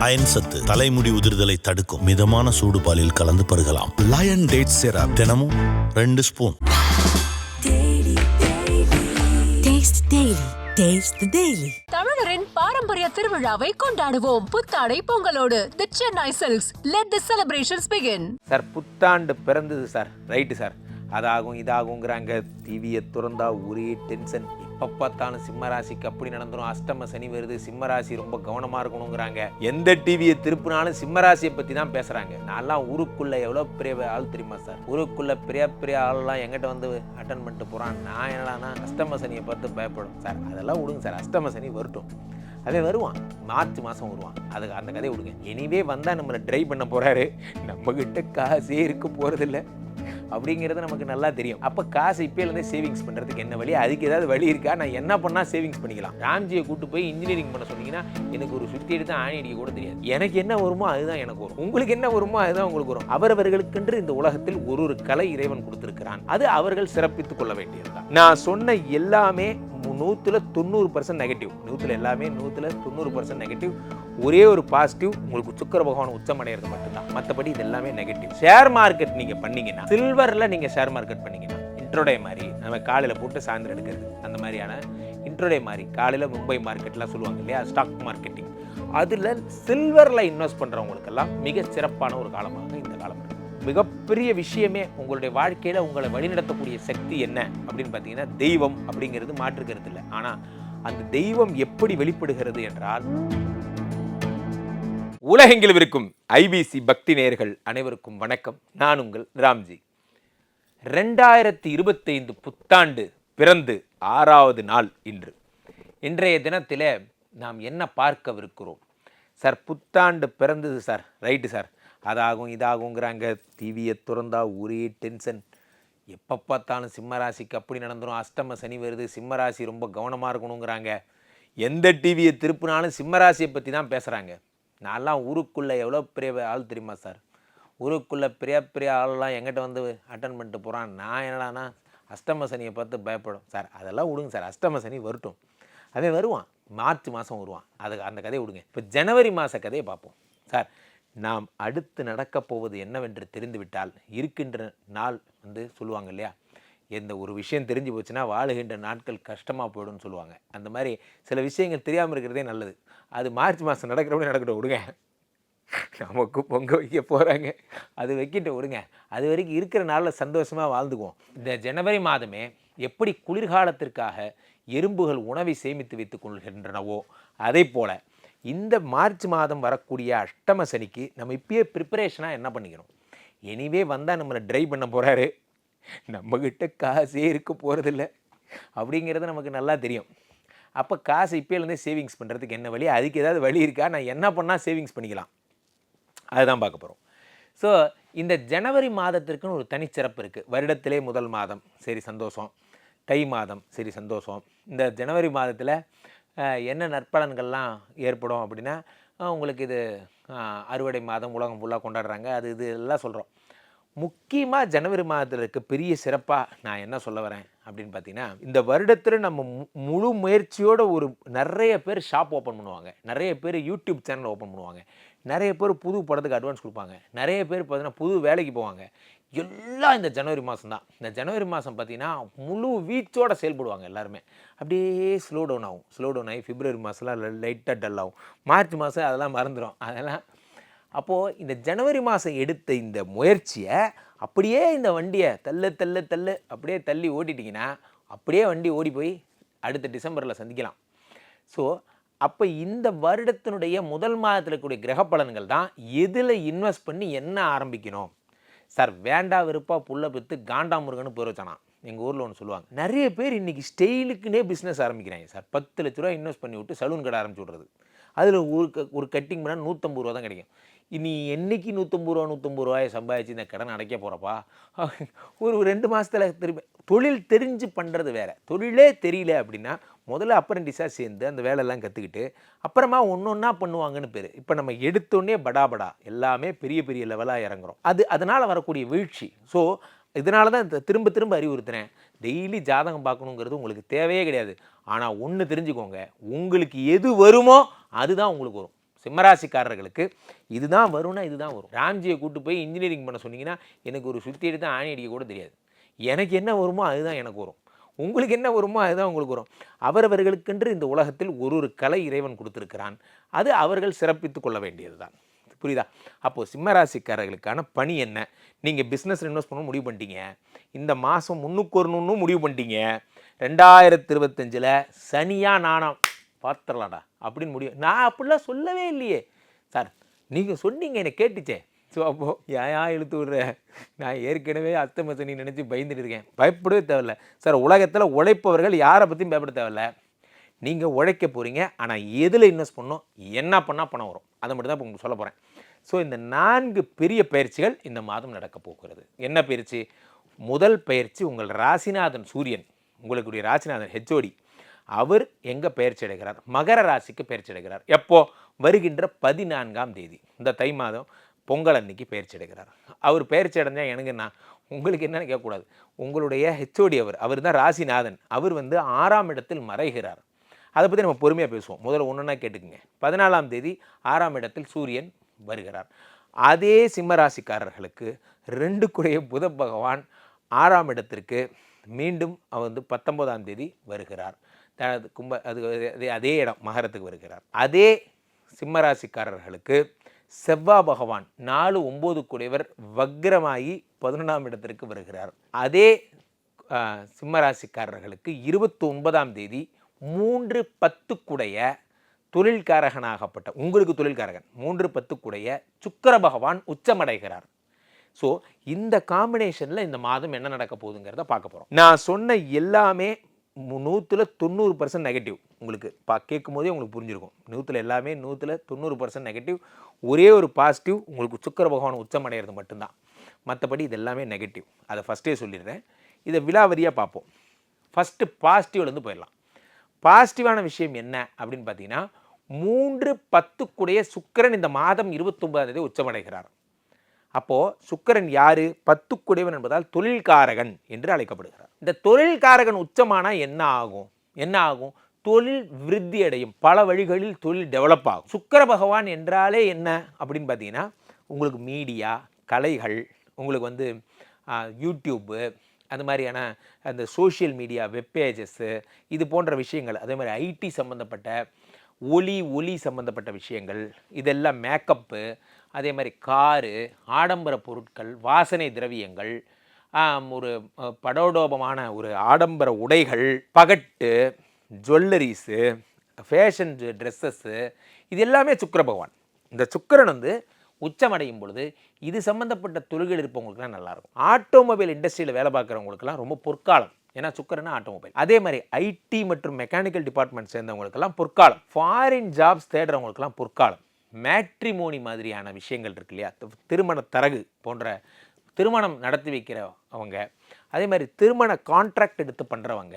Iron சத்து தலைமுடி உதிர்தலை தடுக்கும் மிதமான சூடு பாலில் கலந்து பருகலாம். லயன் டேட் சிரப் தினமும் ரெண்டு ஸ்பூன். தமிழரின் பாரம்பரிய திருவிழாவை கொண்டாடுவோம். புத்தாடை பொங்கலோடு the Chennai silks let the celebrations begin sir புத்தாண்டு பிறந்தது சார். Right sir. அதாகும் இதாகுங்கிறாங்க. டிவியை திறந்தா ஒரே டென்ஷன் எப்போ பார்த்தாலும் சிம்மராசிக்கு அப்படி நடந்துடும் அஷ்டம சனி வருது. சிம்மராசி ரொம்ப கவனமாக இருக்கணுங்கிறாங்க. எந்த டிவியை திருப்பினாலும் சிம்மராசியை பற்றி தான் பேசுகிறாங்க நான்லாம் ஊருக்குள்ளே எவ்வளோ பெரிய ஆள் தெரியுமா சார்? ஊருக்குள்ளே பெரிய பெரிய ஆள்லாம் எங்கிட்ட வந்து அட்டன் பண்ணிட்டு போகிறான் நான் என்னடானா அஷ்டம சனியை பார்த்து பயப்படும். சார் அதெல்லாம் விடுங்க சார். அஷ்டம சனி வரட்டும். அவன் வருவான். மார்ச் மாதம் வருவான். அதுக்கு அந்த கதையை விடுங்க. எனிவே வந்தால் நம்மளை ட்ரை பண்ண போகிறாரு நம்மக்கிட்ட காசே இருக்க போகிறதில்ல அப்படிங்கிறது நமக்கு நல்லா தெரியும். அப்போ காசு இப்போலேருந்தே சேவிங்ஸ் பண்ணுறதுக்கு என்ன வழி? அதுக்கு ஏதாவது வழி இருக்கா? நான் என்ன பண்ணால் சேவிங்ஸ் பண்ணிக்கலாம்? ராம்ஜியை கூட்டு போய் இன்ஜினியரிங் பண்ண சொன்னீங்கன்னா எனக்கு ஒரு சுற்றி எடுத்து ஆணி அடிக்க கூட தெரியாது. எனக்கு என்ன வருமோ அதுதான் எனக்கு வரும். உங்களுக்கு என்ன வருமோ அதுதான் உங்களுக்கு வரும். அவரவர்களுக்கென்று இந்த உலகத்தில் ஒரு ஒரு கலை இறைவன் கொடுத்திருக்கிறான். அது அவர்கள் சிறப்பித்துக் கொள்ள வேண்டியதுதான். நான் சொன்ன எல்லாமே நூற்றில் தொண்ணூறு பர்சன்ட் நெகட்டிவ் நூற்றில் எல்லாமே நூற்றில் தொண்ணூறு பர்சன்ட் நெகட்டிவ் ஒரே ஒரு பாசிட்டிவ் உங்களுக்கு சுக்கர பகவான் உச்சம் மட்டும்தான். மற்றபடி இது எல்லாமே நெகட்டிவ் ஷேர் மார்க்கெட் நீங்கள் பண்ணீங்கன்னா சில்வரில் நீங்கள் ஷேர் மார்க்கெட் பண்ணீங்கன்னா இன்ட்ரோடே மாதிரி நம்ம காலையில் போட்டு சாயந்தரம் எடுக்கிறது அந்த மாதிரியான இன்ட்ரோடே மாதிரி காலையில் மும்பை மார்க்கெட்லாம் சொல்லுவாங்க இல்லையா? ஸ்டாக் மார்க்கெட்டிங் அதில் சில்வரில் இன்வெஸ்ட் பண்ணுறவங்களுக்கெல்லாம் மிக சிறப்பான ஒரு காலமாக இந்த காலம் இருக்குது மிகப்பெரிய விஷயமே உங்களுடைய வாழ்க்கையில் உங்களை வழிநடத்தக்கூடிய சக்தி என்ன அப்படின்னு பார்த்தீங்கன்னா தெய்வம் அப்படிங்கிறது மாற்றுக்கிறது இல்லை. ஆனால் அந்த தெய்வம் எப்படி வெளிப்படுகிறது என்றால் உலகெங்கிலும் இருக்கும் ஐபிசி பக்தி நேயர்கள் அனைவருக்கும் வணக்கம். நான் உங்கள் ராம்ஜி. ரெண்டாயிரத்தி இருபத்தைந்து புத்தாண்டு பிறந்து ஆறாவது நாள் இன்று. இன்றைய தினத்தில் நாம் என்ன பார்க்கவிருக்கிறோம்? சார் புத்தாண்டு பிறந்தது சார் ரைட்டு சார். அதாகும் இதாகுங்கிறாங்க டிவியை திறந்தா ஒரே டென்ஷன். எப்போ பார்த்தாலும் சிம்மராசிக்கு அப்படி நடந்துரும். அஷ்டம சனி வருது சிம்மராசி ரொம்ப கவனமாக இருக்கணுங்கிறாங்க. எந்த டிவியை திருப்பினாலும் சிம்மராசியை பற்றி தான் பேசுகிறாங்க நான்லாம் ஊருக்குள்ளே எவ்வளோ பெரிய ஆள் தெரியுமா சார்? ஊருக்குள்ளே பெரிய பெரிய ஆள்லாம் எங்கிட்ட வந்து அட்டன் பண்ணிட்டு போகிறான் நான் என்னடானா அஷ்டம சனியை பார்த்து பயப்படும். சார் அதெல்லாம் விடுங்க சார். அஷ்டம சனி வரட்டும். அவன் வருவான். மார்ச் மாதம் வருவான். அதுக்கு அந்த கதையை விடுங்க. இப்போ ஜனவரி மாத கதையை பார்ப்போம். சார் நாம் அடுத்து நடக்கப் போவது என்னவென்று தெரிந்துவிட்டால் இருக்கின்ற நாள் வந்து சொல்லுவாங்க இல்லையா? எந்த ஒரு விஷயம் தெரிஞ்சு போச்சுன்னா வாழுகின்ற நாட்கள் கஷ்டமாக போயிடும்னு சொல்லுவாங்க. அந்த மாதிரி சில விஷயங்கள் தெரியாமல் இருக்கிறதே நல்லது. அது மார்ச் மாதம் நடக்கிறவங்க நடக்கட்டும் விடுங்க. நமக்கு பொங்க வைக்க போகிறாங்க அது வைக்கிட்டு விடுங்க. அது வரைக்கும் இருக்கிற நாளில் சந்தோஷமாக வாழ்ந்துக்குவோம். இந்த ஜனவரி மாதமே எப்படி குளிர்காலத்திற்காக எறும்புகள் உணவை சேமித்து வைத்துக் கொள்கின்றனவோ அதே போல் இந்த மார்ச் மாதம் வரக்கூடிய அஷ்டம சனிக்கு நம்ம இப்பயே ப்ரிப்பரேஷனாக என்ன பண்ணிக்கணும்? எனிவே வந்தால் நம்மளை ட்ரை பண்ண போகிறாரு நம்மக்கிட்ட காசே இருக்க போகிறதில்ல அப்படிங்கிறது நமக்கு நல்லா தெரியும். அப்போ காசு இப்போலேருந்தே சேவிங்ஸ் பண்ணுறதுக்கு என்ன வழி? அதுக்கு ஏதாவது வழி இருக்கா? நான் என்ன பண்ணால் சேவிங்ஸ் பண்ணிக்கலாம்? அதுதான் பார்க்க போகிறோம் ஸோ இந்த ஜனவரி மாதத்திற்குன்னு ஒரு தனிச்சிறப்பு இருக்குது வருடத்திலே முதல் மாதம் சரி சந்தோஷம். தை மாதம் சரி சந்தோஷம். இந்த ஜனவரி மாதத்தில் என்ன நற்பலன்கள்லாம் ஏற்படும் அப்படின்னா உங்களுக்கு இது அறுவடை மாதம் உலகம் ஃபுல்லாக கொண்டாடுறாங்க. அது இது எல்லாம் சொல்கிறோம் முக்கியமாக ஜனவரி மாதத்தில் இருக்க பெரிய சிறப்பாக நான் என்ன சொல்ல வரேன் அப்படின்னு பார்த்தீங்கன்னா இந்த வருடத்தில் நம்ம மு- முழு முயற்சியோட ஒரு நிறைய பேர் ஷாப் ஓப்பன் பண்ணுவாங்க. நிறைய பேர் யூடியூப் சேனல் ஓப்பன் பண்ணுவாங்க. நிறைய பேர் புது படத்துக்கு அட்வான்ஸ் கொடுப்பாங்க. நிறைய பேர் பார்த்தீங்கன்னா புது வேலைக்கு போவாங்க. எல்லாம் இந்த ஜனவரி மாதம் தான். இந்த ஜனவரி மாதம் பார்த்தீங்கன்னா முழு வீச்சோடு செயல்படுவாங்க எல்லாருமே. அப்படியே ஸ்லோ டவுன் ஆகும். ஸ்லோ டவுன் ஆகி பிப்ரவரி மாதம்லாம் லைட்டாக டல் ஆகும். மார்ச் மாதம் அதெல்லாம் மறந்துடும் அதெல்லாம் அப்போது இந்த ஜனவரி மாதம் எடுத்த இந்த முயற்சியை அப்படியே இந்த வண்டியை தள்ளு தள்ளு தள்ளு அப்படியே தள்ளி ஓட்டிட்டிங்கன்னா அப்படியே வண்டி ஓடி போய் அடுத்த டிசம்பரில் சந்திக்கலாம். ஸோ அப்போ இந்த வருடத்தினுடைய முதல் மாதத்தில் இருக்கக்கூடிய கிரக பலன்கள் தான் எதில் இன்வெஸ்ட் பண்ணி என்ன ஆரம்பிக்கணும்? சார் வேண்டா வெறுப்பாக புல்லை பெற்று காண்டா முருகன்னு பேர் வச்சானா. எங்கள் ஊரில் ஒன்று சொல்லுவாங்க. நிறைய பேர் இன்றைக்கி ஸ்டெயிலுக்குன்னே பிஸ்னஸ் ஆரம்பிக்கிறாங்க சார். பத்து லட்ச ரூபா இன்வெஸ்ட் பண்ணி விட்டு சலூன் கடை ஆரம்பிச்சு விட்றது. அதில் ஒரு க ஒரு கட்டிங் பண்ணால் நூற்றம்பது ரூபா தான் கிடைக்கும். இனி என்னைக்கு நூற்றம்பது ரூபா நூற்றம்பது ரூபாயை சம்பாதிச்சு இந்த கடன் அடைக்க போகிறப்பா ஒரு ரெண்டு மாதத்தில் திரும்பி தொழில் தெரிஞ்சு பண்ணுறது வேறு. தொழிலே தெரியல அப்படின்னா முதல்ல அப்ரண்டிஸாக சேர்ந்து அந்த வேலையெல்லாம் கற்றுக்கிட்டு அப்புறமா ஒன்று ஒன்றா பண்ணுவாங்கன்னு பேர். இப்போ நம்ம எடுத்தோடனே படா படா எல்லாமே பெரிய பெரிய லெவலாக இறங்குறோம். அது அதனால் வரக்கூடிய வீழ்ச்சி. ஸோ இதனால தான் இந்த திரும்ப திரும்ப அறிவுறுத்துறேன். டெய்லி ஜாதகம் பார்க்கணுங்கிறது உங்களுக்கு தேவையே கிடையாது. ஆனால் ஒன்று தெரிஞ்சுக்கோங்க. உங்களுக்கு எது வருமோ அதுதான் உங்களுக்கு வரும். சிம்மராசிக்காரர்களுக்கு இதுதான் வரும்னா இதுதான் வரும். ராம்ஜியை கூட்டு போய் இன்ஜினியரிங் பண்ண சொன்னீங்கன்னா எனக்கு ஒரு சுற்றி எடுத்து ஆணி அடிக்க கூட தெரியாது. எனக்கு என்ன வருமோ அதுதான் எனக்கு வரும். உங்களுக்கு என்ன வருமோ அதுதான் உங்களுக்கு வரும். அவரவர்களுக்கென்று இந்த உலகத்தில் ஒரு ஒரு கலை இறைவன் கொடுத்துருக்கிறான். அது அவர்கள் சிறப்பித்து கொள்ள வேண்டியது தான் புரியுதா? அப்போது சிம்மராசிக்காரர்களுக்கான பணி என்ன? நீங்கள் பிஸ்னஸ் இன்வெஸ்ட் பண்ண முடிவு பண்ணிட்டீங்க. இந்த மாதம் முன்னுக்கு வரணும்னு முடிவு பண்ணிட்டீங்க. ரெண்டாயிரத்தி இருபத்தஞ்சில் சனியாக நாணம் பார்த்துடலாடா அப்படின்னு முடியும் நான் அப்படிலாம் சொல்லவே இல்லையே. சார் நீங்கள் சொன்னீங்க என்னை கேட்டுச்சே. ஸோ அப்போது ஏன் ஏன் இழுத்து விடுற? நான் ஏற்கனவே அஸ்தம நீ நினச்சி பயந்துட்டு இருக்கேன். பயப்படவே தேவையில்ல. சார் உலகத்தில் உழைப்பவர்கள் யாரை பற்றியும் பயப்பட தேவையில்ல. நீங்கள் உழைக்க போகிறீங்க ஆனால் எதில் இன்வெஸ்ட் பண்ணோம் என்ன பண்ணால் பணம் வரும்? அதை மட்டும் தான் இப்போ உங்களுக்கு சொல்ல போகிறேன் ஸோ இந்த நான்கு பெரிய பயிற்சிகள் இந்த மாதம் நடக்க போகிறது. என்ன பயிற்சி? முதல் பயிற்சி உங்கள் ராசிநாதன் சூரியன். உங்களுக்குடைய ராசிநாதன் ஹெச்ஓடி அவர் எங்கே பயிற்சி அடைகிறார் மகர ராசிக்கு பயிற்சி அடைகிறார் எப்போது வருகின்ற பதினான்காம் தேதி. இந்த தை மாதம் பொங்கல் அன்னைக்கு பயிற்சி அடைகிறார் அவர் பயிற்சி அடைஞ்சால் எனக்கு என்ன? உங்களுக்கு என்னென்னு கேட்கக்கூடாது. உங்களுடைய ஹெச்ஓடி அவர் அவர் தான் ராசிநாதன். அவர் வந்து ஆறாம் இடத்தில் மறைகிறார். அதை பற்றி நம்ம பொறுமையாக பேசுவோம். முதல்ல ஒன்றுனா கேட்டுக்குங்க. பதினாலாம் தேதி ஆறாம் இடத்தில் சூரியன் வருகிறார். அதே சிம்மராசிக்காரர்களுக்கு ரெண்டு குடைய புத பகவான் ஆறாம் இடத்திற்கு மீண்டும் அவர் வந்து பத்தொன்பதாம் தேதி வருகிறார். த- கும்ப அது அதே இடம் மகரத்துக்கு வருகிறார். அதே சிம்மராசிக்காரர்களுக்கு செவ்வாய் பகவான் நாலு ஒம்பது குடைவர் வக்ரமாகி பதினொன்றாம் இடத்திற்கு வருகிறார். அதே சிம்மராசிக்காரர்களுக்கு இருபத்தி ஒன்பதாம் தேதி மூன்று பத்துக்குடைய தொழில்காரகனாகப்பட்ட உங்களுக்கு தொழில்காரகன் மூன்று பத்துக்குடைய சுக்கிர பகவான் உச்சமடைகிறார். ஸோ இந்த காம்பினேஷனில் இந்த மாதம் என்ன நடக்க போகுதுங்கிறத பார்க்க போகிறோம் நான் சொன்ன எல்லாமே நூற்றில் தொண்ணூறு பர்சன்ட் நெகட்டிவ் உங்களுக்கு பா கேட்கும் போதே உங்களுக்கு புரிஞ்சிருக்கும். நூற்றில் எல்லாமே நூற்றில் தொண்ணூறு பர்சன்ட் நெகட்டிவ் ஒரே ஒரு பாசிட்டிவ் உங்களுக்கு சுக்கிர பகவான் உச்சமடைகிறது மட்டும்தான். மற்றபடி இது எல்லாமே நெகட்டிவ் அதை ஃபஸ்ட்டே சொல்லிடுறேன். இதை விலாவரியாக பார்ப்போம். ஃபஸ்ட்டு பாசிட்டிவ்லேருந்து போயிடலாம். பாசிட்டிவான விஷயம் என்ன அப்படின்னு பார்த்தீங்கன்னா மூன்று பத்துக்குடைய சுக்கிரன் இந்த மாதம் இருபத்தொன்பதாம் தேதி உச்சமடைகிறார் அப்போது சுக்கரன் யார்? பத்துக்குடையவன் என்பதால் தொழில்காரகன் என்று அழைக்கப்படுகிறார். இந்த தொழில்காரகன் உச்சமானால் என்ன ஆகும்? என்ன ஆகும்? தொழில் விருத்தி அடையும். பல வழிகளில் தொழில் டெவலப் ஆகும். சுக்கர பகவான் என்றாலே என்ன அப்படின்னு பார்த்தீங்கன்னா உங்களுக்கு மீடியா கலைகள் உங்களுக்கு வந்து யூடியூப்பு அது மாதிரியான அந்த சோஷியல் மீடியா வெப்பேஜஸ்ஸு இது போன்ற விஷயங்கள் அதே மாதிரி ஐடி சம்மந்தப்பட்ட ஒலி ஒலி சம்மந்தப்பட்ட விஷயங்கள் இதெல்லாம் மேக்கப்பு அதே மாதிரி காரு ஆடம்பர பொருட்கள் வாசனை திரவியங்கள் ஒரு படோடோபமான ஒரு ஆடம்பர உடைகள் பகட்டு ஜுவல்லரிஸு ஃபேஷன் ட்ரெஸ்ஸஸ்ஸு இது எல்லாமே சுக்கிர பகவான். இந்த சுக்கிரன் வந்து உச்சமடையும் பொழுது இது சம்மந்தப்பட்ட தொழில்கள் இருப்பவங்களுக்குலாம் நல்லாயிருக்கும். ஆட்டோமொபைல் இண்டஸ்ட்ரியில் வேலை பார்க்குறவங்களுக்குலாம் ரொம்ப பொற்காலம். ஏன்னா சுக்கரனா ஆட்டோமொபைல். அதே மாதிரி ஐடி மற்றும் மெக்கானிக்கல் டிபார்ட்மெண்ட் சேர்ந்தவங்களுக்கெல்லாம் பொற்காலம். ஃபாரின் ஜாப்ஸ் தேடுறவங்களுக்குலாம் பொற்காலம். மேட்ரிமோனி மாதிரியான விஷயங்கள் இருக்கு இல்லையா? திருமண தரகு போன்ற திருமணம் நடத்தி வைக்கிற அவங்க. அதே மாதிரி திருமண கான்ட்ராக்ட் எடுத்து பண்ணுறவங்க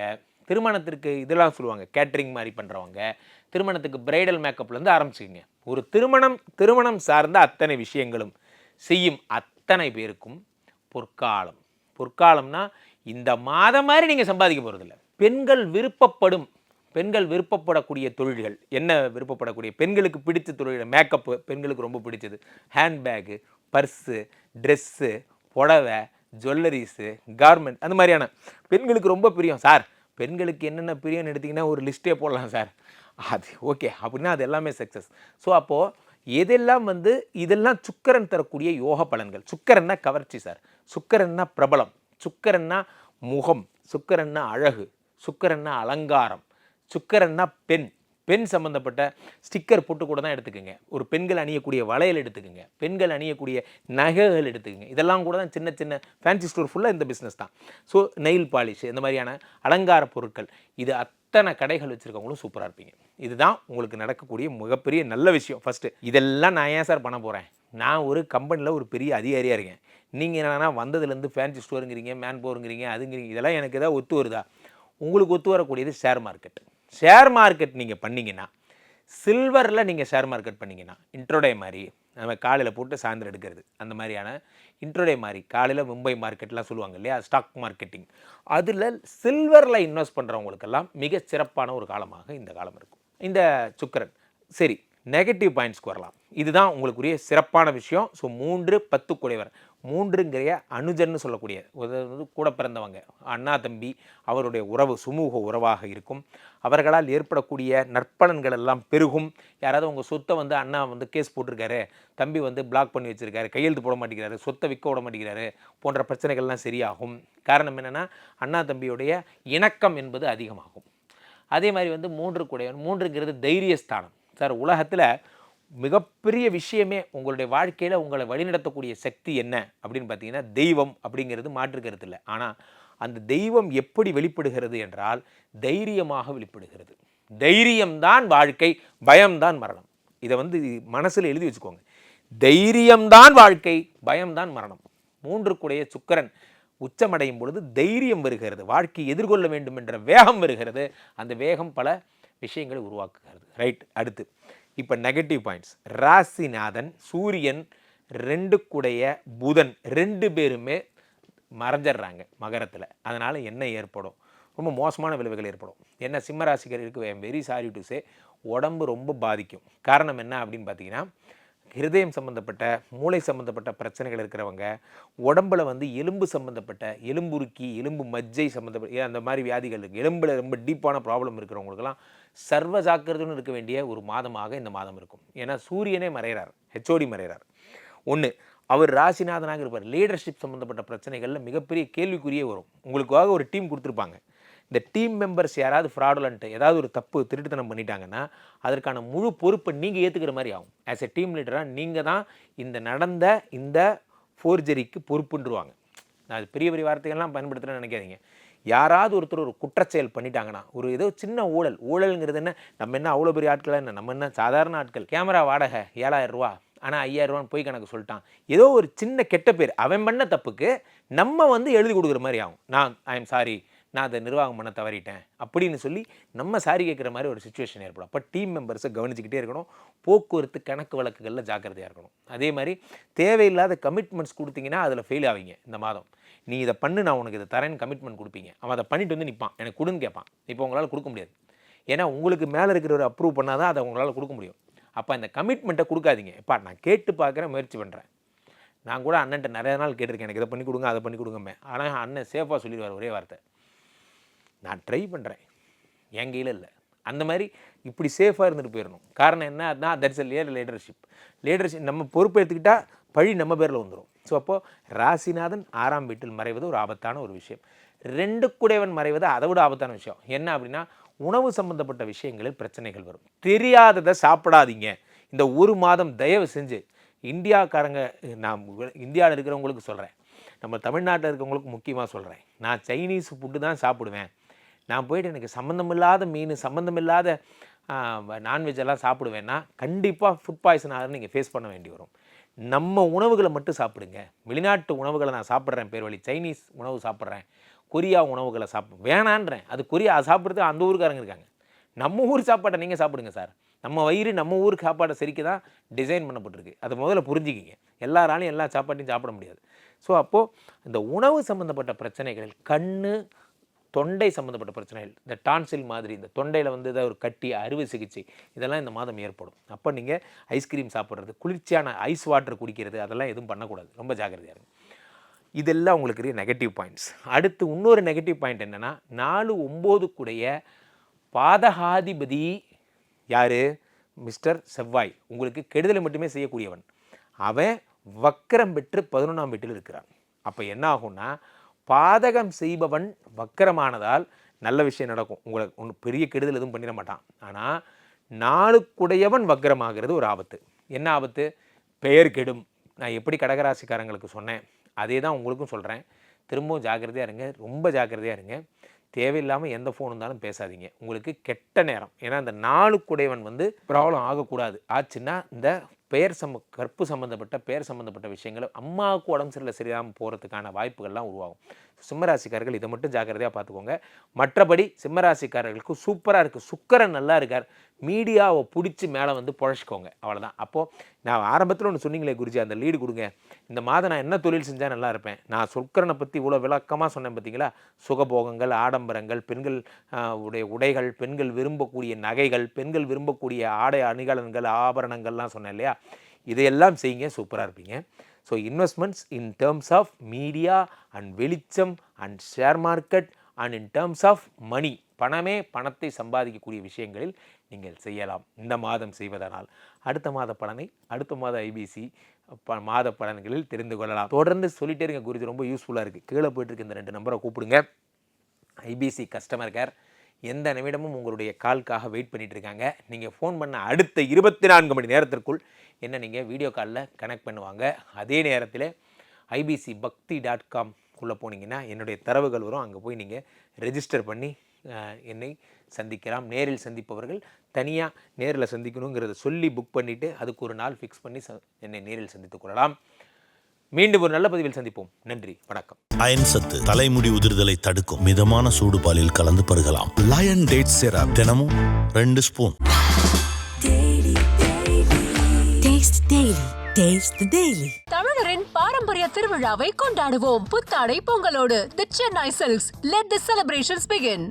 திருமணத்திற்கு இதெல்லாம் சொல்லுவாங்க கேட்ரிங் மாதிரி பண்ணுறவங்க திருமணத்துக்கு பிரைடல் மேக்கப்லேருந்து ஆரம்பிச்சுக்கோங்க. ஒரு திருமணம் திருமணம் சார்ந்த அத்தனை விஷயங்களும் செய்யும் அத்தனை பேருக்கும் பொற்காலம். பொற்காலம்னா இந்த மாதம் மாதிரி நீங்கள் சம்பாதிக்க போகிறதில்ல பெண்கள் விருப்பப்படும் பெண்கள் விருப்பப்படக்கூடிய தொழில்கள் என்ன விருப்பப்படக்கூடிய பெண்களுக்கு பிடித்த தொழில்கள் மேக்கப்பு பெண்களுக்கு ரொம்ப பிடிச்சது. ஹேண்ட்பேக்கு பர்ஸு ட்ரெஸ்ஸு புடவை ஜுவல்லரிஸு கார்மெண்ட் அந்த மாதிரியான. பெண்களுக்கு ரொம்ப பிரியம். சார் பெண்களுக்கு என்னென்ன பிரியம்னு எடுத்திங்கன்னா ஒரு லிஸ்ட்டே போடலாம் சார் அது ஓகே அப்படின்னா அது எல்லாமே சக்ஸஸ் ஸோ அப்போது எதெல்லாம் வந்து இதெல்லாம் சுக்கரன் தரக்கூடிய யோக பலன்கள். சுக்கரன்னா கவர்ச்சி சார் சுக்கரன்னா பிரபலம். சுக்கரன்னா முகம். சுக்கரன்னா அழகு. சுக்கரன்னா அலங்காரம். சுக்கரன்னா பெண். பெண் சம்மந்தப்பட்ட ஸ்டிக்கர் போட்டு கூட தான் எடுத்துக்கோங்க. ஒரு பெண்கள் அணியக்கூடிய வளையல் எடுத்துக்கோங்க. பெண்கள் அணியக்கூடிய நகைகள் எடுத்துக்கோங்க. இதெல்லாம் கூட தான் சின்ன சின்ன ஃபேன்சி ஸ்டோர் ஃபுல்லாக இந்த பிஸ்னஸ் தான். ஸோ நெயில் பாலிஷ் இந்த மாதிரியான அலங்கார பொருட்கள் இது அத்தனை கடைகள் வச்சுருக்கவங்களும் சூப்பராக இருப்பீங்க. இதுதான் உங்களுக்கு நடக்கக்கூடிய மிகப்பெரிய நல்ல விஷயம். ஃபஸ்ட்டு இதெல்லாம் நான் ஏன் சார் பண்ண போகிறேன் நான் ஒரு கம்பெனியில் ஒரு பெரிய அதிகாரியாக இருக்கேன். நீங்கள் என்னென்னா வந்ததுலேருந்து ஃபேன்சி ஸ்டோருங்கிறீங்க மேன் போருங்கிறீங்க அதுங்கிறீங்க இதெல்லாம் எனக்கு ஏதாவது ஒத்து வருதா? உங்களுக்கு ஒத்து வரக்கூடியது ஷேர் மார்க்கெட் ஷேர் மார்க்கெட் நீங்கள் பண்ணிங்கன்னா சில்வரில் நீங்கள் ஷேர் மார்க்கெட் பண்ணிங்கன்னா இன்ட்ரோடே மாதிரி நம்ம காலையில் போட்டு சாயந்தரம் எடுக்கிறது அந்த மாதிரியான இன்ட்ரோடே மாதிரி காலையில் மும்பை மார்க்கெட்லாம் சொல்லுவாங்க இல்லையா ஸ்டாக் மார்க்கெட்டிங் அதில் சில்வரில் இன்வெஸ்ட் பண்ணுறவங்களுக்கெல்லாம் மிக சிறப்பான ஒரு காலமாக இந்த காலம் இருக்கும். இந்த சுக்கரன். சரி நெகட்டிவ் பாயிண்ட்ஸ்க்கு வரலாம். இதுதான் உங்களுக்குரிய சிறப்பான விஷயம். ஸோ மூன்று பத்து குறைவர் மூன்றுங்கிற அனுஜன்னு சொல்லக்கூடிய அதாவது கூட பிறந்தவங்க அண்ணா தம்பி அவருடைய உறவு சுமூக உறவாக இருக்கும். அவர்களால் ஏற்படக்கூடிய நற்பலன்கள் எல்லாம் பெருகும். யாராவது உங்கள் சொத்தை வந்து அண்ணா வந்து கேஸ் போட்டிருக்காரு தம்பி வந்து பிளாக் பண்ணி வச்சுருக்காரு கையெழுத்து போட மாட்டேங்கிறாரு சொத்தை விற்க விட மாட்டேங்கிறாரு போன்ற பிரச்சனைகள்லாம் சரியாகும். காரணம் என்னென்னா அண்ணா தம்பியுடைய இணக்கம் என்பது அதிகமாகும். அதே மாதிரி வந்து மூன்று கூடையவன் மூன்றுங்கிறது தைரியஸ்தானம். சார் உலகத்தில் மிகப்பெரிய விஷயமே உங்களுடைய வாழ்க்கையில் உங்களை வழிநடத்தக்கூடிய சக்தி என்ன அப்படின்னு பார்த்தீங்கன்னா தெய்வம் அப்படிங்கிறது மாற்று இல்லை. ஆனால் அந்த தெய்வம் எப்படி வெளிப்படுகிறது என்றால் தைரியமாக வெளிப்படுகிறது. தைரியம்தான் வாழ்க்கை பயம்தான் மரணம். இதை வந்து மனசில் எழுதி வச்சுக்கோங்க. தைரியம்தான் வாழ்க்கை பயம்தான் மரணம். மூன்று கூடைய சுக்கிரன் உச்சமடையும் பொழுது தைரியம் வருகிறது. வாழ்க்கை எதிர்கொள்ள வேண்டும் என்ற வேகம் வருகிறது. அந்த வேகம் பல விஷயங்களை உருவாக்குகிறது. ரைட் அடுத்து. இப்போ நெகட்டிவ் பாயிண்ட்ஸ் ராசிநாதன் சூரியன் ரெண்டு கூடைய புதன் ரெண்டு பேருமே மறைஞ்சிடுறாங்க மகரத்தில். அதனால் என்ன ஏற்படும்? ரொம்ப மோசமான விளைவுகள் ஏற்படும். என்ன சிம்ம am very sorry to say உடம்பு ரொம்ப பாதிக்கும். காரணம் என்ன அப்படின்னு பார்த்தீங்கன்னா ஹிருதயம் சம்மந்தப்பட்ட மூளை சம்மந்தப்பட்ட பிரச்சனைகள் இருக்கிறவங்க உடம்புல வந்து எலும்பு சம்மந்தப்பட்ட எலும்புருக்கி எலும்பு மஜ்ஜை சம்மந்தப்பட்ட அந்த மாதிரி வியாதிகள் இருக்குது எலும்பில் ரொம்ப டீப்பான ப்ராப்ளம் இருக்கிறவங்களுக்கெல்லாம் சர்வ ஜாக்கிரதையுடன் இருக்க வேண்டிய ஒரு மாதமாக இந்த மாதம் இருக்கும். ஏன்னா சூரியனே மறைகிறார். ஹெச்ஓடி மறைகிறார். ஒன்று அவர் ராசிநாதனாக இருப்பார். லீடர்ஷிப் சம்மந்தப்பட்ட பிரச்சனைகளில் மிகப்பெரிய கேள்விக்குறியே வரும். உங்களுக்காக ஒரு டீம் கொடுத்துருப்பாங்க. இந்த டீம் மெம்பர்ஸ் யாராவது ஃப்ராடுலன்ட்டு ஏதாவது ஒரு தப்பு திருட்டுத்தனம் பண்ணிட்டாங்கன்னா அதற்கான முழு பொறுப்பை நீங்கள் ஏற்றுக்கிற மாதிரி ஆகும். ஆஸ் எ டீம் லீடராக நீங்கள் தான் இந்த நடந்த இந்த ஃபோர்ஜரிக்கு பொறுப்புன்றுவாங்க. நான் அது பெரிய பெரிய வார்த்தைகள்லாம் பயன்படுத்துகிறேன்னு நினைக்காதீங்க. யாராவது ஒருத்தர் ஒரு குற்றச்செயல் பண்ணிட்டாங்கன்னா ஒரு ஏதோ சின்ன ஊழல் ஊழல்ங்கிறது என்ன? நம்ம என்ன அவ்வளோ பெரிய ஆட்களாக என்ன? நம்ம என்ன சாதாரண ஆட்கள்? கேமரா வாடகை ஏழாயிரம் ரூபா. ஆனால் ஐயாயிரரூவான்னு போய் கணக்கு சொல்லிட்டான். ஏதோ ஒரு சின்ன கெட்ட பேர். அவன் பண்ண தப்புக்கு நம்ம வந்து எழுதி கொடுக்குற மாதிரி ஆகும். நான் ஐ எம் சாரி நான் அதை நிர்வாகம் பண்ண தவறிட்டேன். அப்படின்னு சொல்லி நம்ம சாரி கேட்குற மாதிரி ஒரு சுச்சுவேஷன் ஏற்படும். அப்போ டீம் மெம்பர்ஸை கவனிச்சிக்கிட்டே இருக்கணும். போக்குவரத்து கணக்கு வழக்குகளில் ஜாக்கிரதையாக இருக்கணும். அதே மாதிரி தேவையில்லாத கமிட்மெண்ட்ஸ் கொடுத்தீங்கன்னா அதில் ஃபெயில் ஆவீங்க இந்த மாதம். நீ இதை பண்ணு நான் உனக்கு இதை தரேன்னு கமிட்மெண்ட் கொடுப்பீங்க. அவன் அதை பண்ணிட்டு வந்து நிற்பான் எனக்கு கொடுன்னு கேட்பான். இப்போ உங்களால் கொடுக்க முடியாது. ஏன்னா உங்களுக்கு மேலே இருக்கிறவர் அப்ரூவ் பண்ணால் தான் அதை உங்களால் கொடுக்க முடியும். அப்போ அந்த கமிட்மெண்ட்டை கொடுக்காதீங்க. எப்பா நான் கேட்டு பார்க்குறேன் முயற்சி பண்ணுறேன் நான் கூட அண்ணன்ட்ட நிறைய நாள் கேட்டிருக்கேன். எனக்கு இதை பண்ணி கொடுங்க அதை பண்ணி கொடுங்கமே ஆனால் அண்ணன் சேஃபாக சொல்லிடுவார் ஒரே வார்த்தை. நான் ட்ரை பண்ணுறேன் என் கையில் இல்லை. அந்த மாதிரி இப்படி சேஃபாக இருந்துட்டு போயிடணும் காரணம் என்ன? அதுதான் that's a layer leadership leadership நம்ம பொறுப்பு எடுத்துக்கிட்டால் பழி நம்ம பேரில் வந்துடும் ஸோ அப்போது ராசிநாதன் ஆறாம் வீட்டில் மறைவது ஒரு ஆபத்தான ஒரு விஷயம். ரெண்டு குடைவன் மறைவது அதை விட ஆபத்தான விஷயம். என்ன அப்படின்னா உணவு சம்மந்தப்பட்ட விஷயங்களில் பிரச்சனைகள் வரும். தெரியாததை சாப்பிடாதீங்க. இந்த ஒரு மாதம் தயவு செஞ்சு. இந்தியாக்காரங்க நான் இந்தியாவில் இருக்கிறவங்களுக்கு சொல்கிறேன் நம்ம தமிழ்நாட்டில் இருக்கிறவங்களுக்கு முக்கியமாக சொல்கிறேன் நான் சைனீஸ் ஃபுட்டு தான் சாப்பிடுவேன். நான் போயிட்டு எனக்கு சம்மந்தமில்லாத மீன் சம்மந்தமில்லாத நான்வெஜ்ஜெல்லாம் சாப்பிடுவேன்னா கண்டிப்பாக ஃபுட் பாய்சன் ஆகுதுன்னு நீங்கள் ஃபேஸ் பண்ண வேண்டி வரும். நம்ம உணவுகளை மட்டும் சாப்பிடுங்க. வெளிநாட்டு உணவுகளை நான் சாப்பிட்றேன் பேர் வழி சைனீஸ் உணவு சாப்பிட்றேன் கொரியா உணவுகளை சாப்பிட் வேணான்றேன். அது கொரியா சாப்பிட்றது அந்த ஊருக்காரங்க இருக்காங்க. நம்ம ஊர் சாப்பாட்டை நீங்கள் சாப்பிடுங்க சார். நம்ம வயிறு நம்ம ஊர் சாப்பாடை சரிக்க தான் டிசைன் பண்ணப்பட்டிருக்கு. அதை முதல்ல புரிஞ்சுக்கிங்க. எல்லாராலையும் எல்லா சாப்பாட்டையும் சாப்பிட முடியாது. ஸோ அப்போது இந்த உணவு சம்மந்தப்பட்ட பிரச்சனைகள் கண்ணு தொண்டை சம்மந்தப்பட்ட பிரச்சனைகள் இந்த டான்சில் மாதிரி இந்த தொண்டையில் வந்து ஏதாவது ஒரு கட்டி அறுவை சிகிச்சை இதெல்லாம் இந்த மாதம் ஏற்படும். அப்போ நீங்கள் ஐஸ்கிரீம் சாப்பிட்றது குளிர்ச்சியான ஐஸ் வாட்டர் குடிக்கிறது அதெல்லாம் எதுவும் பண்ணக்கூடாது. ரொம்ப ஜாக்கிரதையாக இருக்கும் இதெல்லாம் உங்களுக்கு நெகட்டிவ் பாயிண்ட்ஸ் அடுத்து இன்னொரு நெகட்டிவ் பாயிண்ட் என்னென்னா நாலு ஒம்போதுக்குடைய பாதகாதிபதி யார்? மிஸ்டர் செவ்வாய். உங்களுக்கு கெடுதலை மட்டுமே செய்யக்கூடியவன். அவன் வக்கரம் பெற்று பதினொன்றாம் வீட்டில் இருக்கிறான். அப்போ என்ன ஆகும்னா பாதகம் செய்பவன் வக்கரமானதால் நல்ல விஷயம் நடக்கும். உங்களுக்கு ஒன்று பெரிய கெடுதல் எதுவும் பண்ணிட மாட்டான். ஆனால் நாளுக்குடையவன் வக்கரமாகிறது ஒரு ஆபத்து. என்ன ஆபத்து? பெயர் கெடும். நான் எப்படி கடகராசிக்காரங்களுக்கு சொன்னேன் அதே தான் உங்களுக்கும் சொல்கிறேன் திரும்பவும் ஜாக்கிரதையாக இருங்க ரொம்ப ஜாக்கிரதையாக இருங்க. தேவையில்லாமல் எந்த ஃபோன் இருந்தாலும் பேசாதீங்க. உங்களுக்கு கெட்ட நேரம். ஏன்னா இந்த நாளுக்குடையவன் வந்து ப்ராப்ளம் ஆகக்கூடாது. ஆச்சுன்னா இந்த பெயர் சம்ம கற்பு சம்மந்தப்பட்ட பெயர் சம்மந்தப்பட்ட விஷயங்கள் அம்மாவுக்கு உடம்பு சரியில்லை சரியாமல் போகிறதுக்கான வாய்ப்புகள்லாம் உருவாகும். சிம்மராசிக்காரர்கள் இதை மட்டும் ஜாக்கிரதையாக பார்த்துக்கோங்க. மற்றபடி சிம்மராசிக்காரர்களுக்கு சூப்பராக இருக்குது சுக்கரன் நல்லா இருக்கார். மீடியாவை பிடிச்சி மேலே வந்து புழைச்சிக்கோங்க. அவ்வளோதான் அப்போது நான் ஆரம்பத்தில் ஒன்று சொன்னீங்களே குருஜி அந்த லீடு கொடுங்க. இந்த மாதம் நான் என்ன தொழில் செஞ்சால் நல்லா இருப்பேன்? நான் சுக்கரனை பற்றி இவ்வளோ விளக்கமாக சொன்னேன் பார்த்தீங்களா சுகபோகங்கள் ஆடம்பரங்கள் பெண்கள் உடைய உடைகள் பெண்கள் விரும்பக்கூடிய நகைகள் பெண்கள் விரும்பக்கூடிய ஆடை அணிகலன்கள் ஆபரணங்கள்லாம் சொன்னேன் இல்லையா? இதையெல்லாம் செய்யுங்க. சூப்பராக இருப்பீங்க. So investments in terms of media and வெளிச்சம் and share market and in terms of money பணமே பணத்தை சம்பாதிக்கக்கூடிய விஷயங்களில் நீங்கள் செய்யலாம். இந்த மாதம் செய்வதனால். அடுத்த மாத பலனை அடுத்த மாத ஐபிசி ப மாத பலன்களில் தெரிந்து கொள்ளலாம். தொடர்ந்து சொல்லிட்டே இருங்க குருஜி. ரொம்ப யூஸ்ஃபுல்லாக இருக்குது கீழே போயிட்டு இருக்க இந்த ரெண்டு நம்பரை கூப்பிடுங்க. ஐபிசி கஸ்டமர் கேர் எந்த நிமிடமும் உங்களுடைய கால்க்காக வெயிட் பண்ணிட்டு இருக்காங்க நீங்கள் ஃபோன் பண்ண அடுத்த இருபத்தி நான்கு மணி நேரத்திற்குள் என்ன நீங்கள் வீடியோ காலில் கனெக்ட் பண்ணுவாங்க. அதே நேரத்தில் ஐபிசி பக்தி டாட் காம் உள்ளே போனீங்கன்னா என்னுடைய தரவுகள் வரும். அங்கே போய் நீங்கள் ரெஜிஸ்டர் பண்ணி என்னை சந்திக்கலாம். நேரில் சந்திப்பவர்கள் தனியாக நேரில் சந்திக்கணுங்கிறத சொல்லி புக் பண்ணிவிட்டு அதுக்கு ஒரு நாள் ஃபிக்ஸ் பண்ணி ச என்னை நேரில் சந்தித்துக் கொள்ளலாம். மீண்டும் ஒரு நல்ல பதிவில் சந்திப்போம். நன்றி வணக்கம். அயன் சத்து தலைமுடி உதிர்தலை தடுக்கும் மிதமான சூடு பாலில் கலந்து பருகலாம். லயன் டேட் சிரப் தினமும் ரெண்டு ஸ்பூன். தமிழரின் பாரம்பரிய திருவிழாவை கொண்டாடுவோம். புத்தாடை பொங்கலோடு. The Chennai silks let the celebrations begin